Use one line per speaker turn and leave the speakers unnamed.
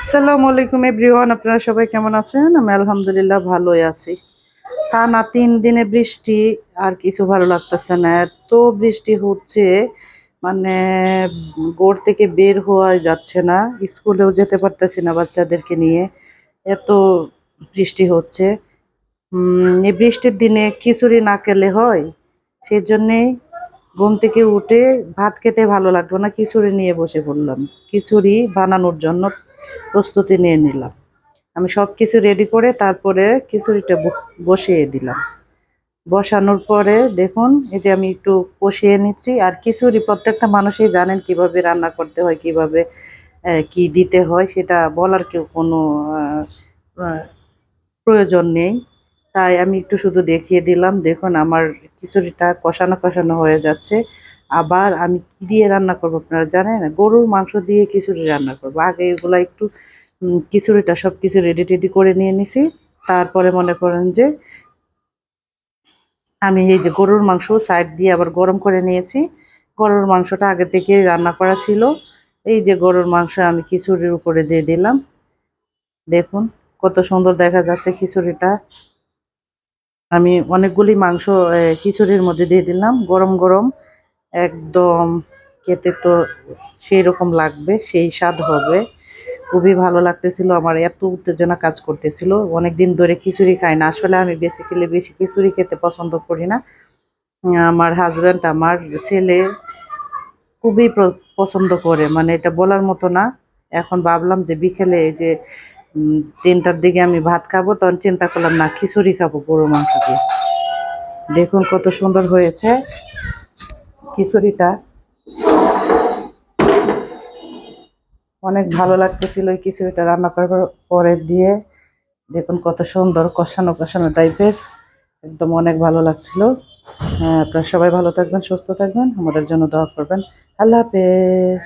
আসসালামু আলাইকুম এভরিওয়ান, আপনারা সবাই কেমন আছেন? আমি আলহামদুলিল্লাহ ভালোই আছি। টানা তিন দিনে বৃষ্টি, আর কিছু ভালো লাগতেছে না। এত বৃষ্টি হচ্ছে মানে গোড় থেকে বের হওয়া যাচ্ছে না। স্কুলেও যেতে পারতেছি না বাচ্চাদেরকে নিয়ে। এত বৃষ্টি হচ্ছে। এই বৃষ্টির দিনে খিচুড়ি না খেলে হয় সেই জন্যে ঘুম থেকে উঠে ভাত খেতে ভালো লাগল না। খিচুড়ি নিয়ে বসে পড়লাম। খিচুড়ি বানানোর জন্য প্রস্তুতি নিয়ে নিলাম। আমি সব কিছু রেডি করে তারপরে খিচুড়িটা বসিয়ে দিলাম। বসানোর পরে দেখুন, এই যে আমি একটু কষিয়ে নিচ্ছি। আর খিচুড়ি প্রত্যেকটা মানুষই জানেন কীভাবে রান্না করতে হয়, কীভাবে কি দিতে হয়, সেটা বলার কেউ কোনো প্রয়োজন নেই। তাই আমি একটু শুধু দেখিয়ে দিলাম। দেখুন, আমার খিচুড়িটা কষানো কষানো হয়ে যাচ্ছে। আবার আমি কি দিয়ে রান্না করব আপনারা জানেন? গরুর মাংস দিয়ে খিচুড়ি রান্না করব। আগে এগুলা একটু খিচুড়িটা সব কিছু রেডি টেডি করে নিয়ে নিছি। তারপরে মনে করেন যে, আমি এই যে গরুর মাংস সাইড দিয়ে আবার গরম করে নিয়েছি। গরুর মাংসটা আগে থেকে রান্না করা ছিল। এই যে গরুর মাংস আমি খিচুড়ির উপরে দিয়ে দিলাম। দেখুন কত সুন্দর দেখা যাচ্ছে খিচুড়িটা। আমি অনেকগুলি মাংস খিচুড়ির মধ্যে দিয়ে দিলাম। গরম গরম। একদম খেতে তো সেই রকম লাগবে, সেই স্বাদ হবে। খুবই ভালো লাগতেছিল, আমার এত উত্তেজনা কাজ করতেছিল। অনেকদিন ধরে খিচুড়ি খাই না, আসলে আমি বেসিক্যালি বেশি খিচুড়ি খেতে পছন্দ করি না। আমার হাজব্যান্ড আমার ছেলে খুবই পছন্দ করে মানে এটা বলার মতো না। এখন ভাবলাম যে বিকেলে যে তিনটার দিকে আমি ভাত খাব, তখন চিন্তা করলাম না, খিচুড়ি খাব গরু মাংস দিয়ে। দেখুন কত সুন্দর হয়েছে। খিচুড়িটা। অনেক ভালো লাগতেছিল ওই খিচুড়িটা রান্না করার পরে দিয়ে। দেখুন কত সুন্দর কষানো কষানো টাইপের একদম অনেক ভালো লাগছিল। হ্যাঁ আপনারা সবাই ভালো থাকবেন, সুস্থ থাকবেন। আমাদের জন্য দোয়া করবেন। আল্লাহ হাফেজ।